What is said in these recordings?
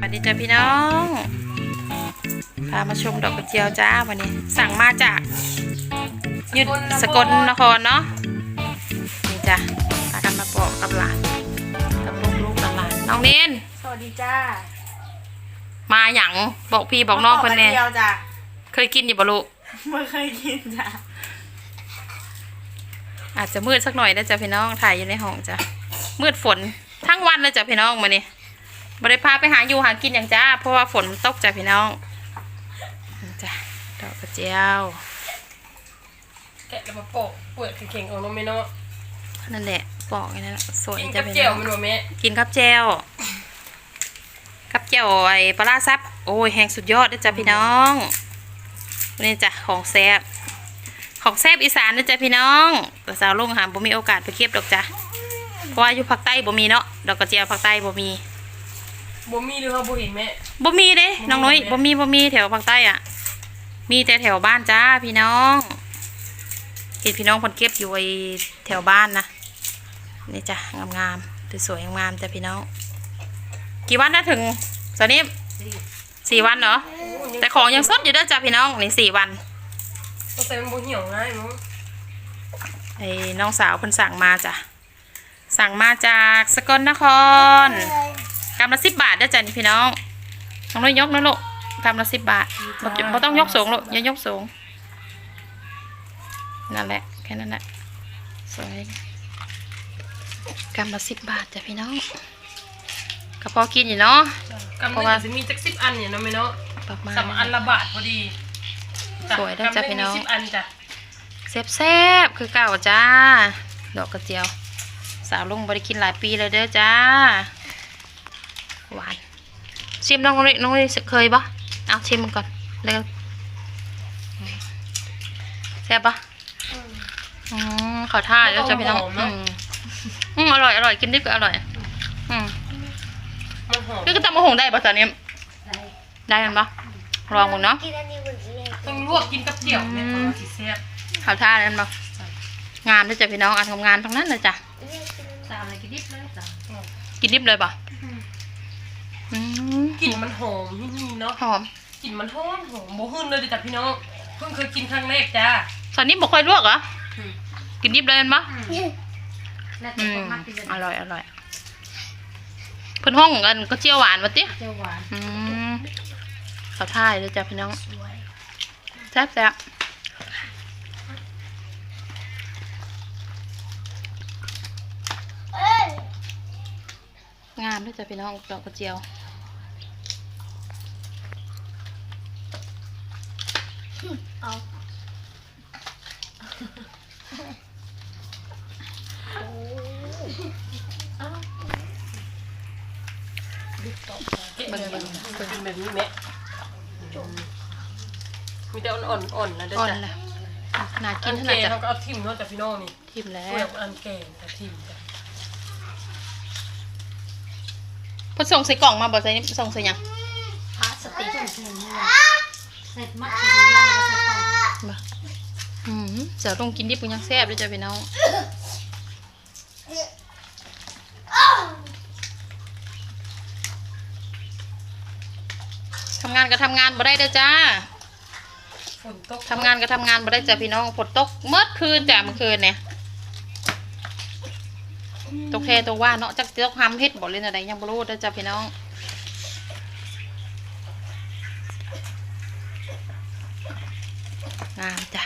สวัสดีจ้าพี่น้องพามาชมดอกกระเจียวจ้าวันนี้ สั่งมาจากยุดสกลนครเนาะนี่จ้ะพากันมาปอกกับหลานกับลูกลูกๆหลานๆน้องเน้นสวัสดีจ้ามาหยังบอกพี่บอกน้องคนแน่เดียวจ้ะเคยกินอยู่บ่ลูกไม่เคยกินจ้ะอาจจะมืดสักหน่อยนะจ๊ะพี่น้องถ่ายอยู่ในห้องจ้ะมืดฝนทั้งวันเลยจ้ะพี่น้องมานี่ บริพาไปหาอยู่หากินอย่างจ้า เพราะว่าฝนมันตกจ้ะพี่น้องนี่จ้ะดอกกระเจียวแกะแล้วมาโปะเปลือกแข็งๆออกเนาะแม่เนาะนั่นแหละปอกอย่างนั้นน่ะสวยกินจ้ะกับพี่เจียน้วองมันว่าแม่กินครับแจวกับแจวไอ้ปลาร้าซับโอ้ยแห้งสุดยอดเลยจ้ะพี่น้องนี่จ้ะของแซ่บของแซ่บอีสานนะจ้ะพี่น้องแต่สาวลงหามบ่มีโอกาสไปเก็บดอกจ้ะเพราะว่าอยู่ภาคใต้บ่มีเนาะดอกกระเจียวภาคใต้บ่มี บ่มีหรือว่าบ่เห็นแม่ บ่มีเด้น้องน้อยบ่บ่มี มีบ่มีแถวภาคใต้อะ มีแต่แถวบ้านจ้าพี่น้องเห็นพี่น้องคนเก็บอยู่ไอ้แถวบ้านนะนี่จ้ะงามๆสวยๆงามๆจ้ะพี่น้อง กี่วันนะถึงสนิมสี่วันเหรอแต่ของยังสดอยู่เด้อจ้ะพี่น้องนี่สี่วันต้องใส่มันบ่เหี่ยวง่ายมั้งไอ้น้องสาวเพิ่นสั่งมาจ้ะสั่งมาจากสกลนคร กำละสิบบาทเด้อจ้ะนี่พี่น้องน้องน้อยยกนะลูกกำละสิบบาทบ่บ่ต้องยกสูงลูกอย่ายกสูงนั่นแหละแค่นั้นแหละสวยกำละสิบบาทจ้ะพี่น้องก็พอกินอยู่เนาะกำเพลัราะงว่าจะมีจัก10อันเนี่ยเนาะแม่เนาะประมาณสามอันละบาทพอดีสวยเด้อจ้ะพี่น้องกำลัมี10อันจ้ะแซ่บแซ่บๆคือเก่าจ้า ดอกกระเจียว สาวลุงบริกินหลายปีเลยเด้อจ้า หวานชิมน้องนี่น้องนี่เคยปะเอาชิมมันก่อนแล้วแซ่บปะอืมขอท่าเดี๋ยวจะพี่น้องอืมอืมอร่อยอร่อยกินดิบก็อร่อย อืมมันหอมพี่ก็ตำมะฮงได้ปะตอนนี้ได้กันปะลองมึงเนาะต้องลวกกินกับเจียวแม่ของสิแซ่บขอท่านั้นปะงามด้วยจ้ะพี่น้องอันงามๆทั้งนั้นเลยจ้ะตามอะไรกินดิบเลยจ้ะกินดิบเลยป่ะ อืมกลิ่นมันหอมนี่ๆเนาะหอม กลิ่นมันหอมหอมบ่หื้นเลยจ้ะพี่น้องเพิ่งเคยกินครั้งแรกจ้าตอนนี้บอกค่อยลวกเหรอ อืมกินดิบเลยเห็นปะแล้วอืแต่มคนมักกินเลยอร่อยอร่อยเพิ่นห้องกันก็เจียวหวานมาติเจียวหวานอืมขอท่ายเลยจ้ะพี่น้องแซ่บแซ่บ งามด้วยจ้ะพี่น้องดอกกระเจียวเบิ่งเบิ่งเป็นแบบนี้แม่มีแต่อ่อนๆอ่อนนะเด้ออ่อนจ้ะเลยน่ากิอันนขแก่นาดจ้ะเขาก็เอาทิ่มเนาะจ้ะพี่น้องนี่ทิมแล้เปลือวกอันแก่แต่ทิ่มจ้ะ เพิ่นส่งใส่กล่องมาบ่ใส่นี่ส่งใส่หยังพระสติถึงถึงนี่แหละเสร็จมัดถึงทุกอย่างแล้วก็เสร็จต้องบ่อืมเสือลงกินดิบมันยังแซ่บเลยจ้ะพี่น้องทำงานก็ทำงานบ่ได้เด้อจ้าฝนตกทำงานก็ทำงานบ่ได้จ้ะพี่น้องฝนตกเมื่อคืนจ้ะเมื่อคืนเนี่ย ตกแท้ตกว่าเนาะจักจะต้องทำเฮ็ดบ่เล่นอะไรยังบ่รู้เด้อจ้ะพี่น้องงามจ้ะ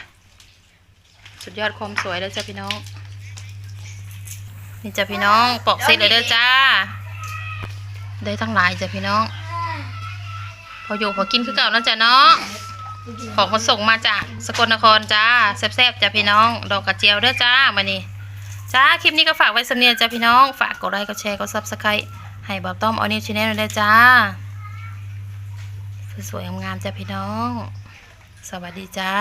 สุดยอดความสวยเลยจ้ะพี่น้อง นี่จ้ะพี่น้องปอกเสร็จเลยเด้อจ้า ได้ทั้งหลายจ้ะพี่น้อง พออยู่พอกินคือเก่านะจ้ะเนาะของมาส่งมาจากสกลนครจ้าแซ่บๆจ้ะพี่น้อง ดอกกระเจียวเด้อจ้ามานี่ จ้าคลิปนี้ก็ฝากไว้สำเนียงจ้าพี่น้อง ฝากกดไลค์กดแชร์กดซับสไครต์ให้บอบต้อมออนิวชแนลด้วยจ้าสวยๆงามๆจ้าพี่น้อง สวัสดีจ้า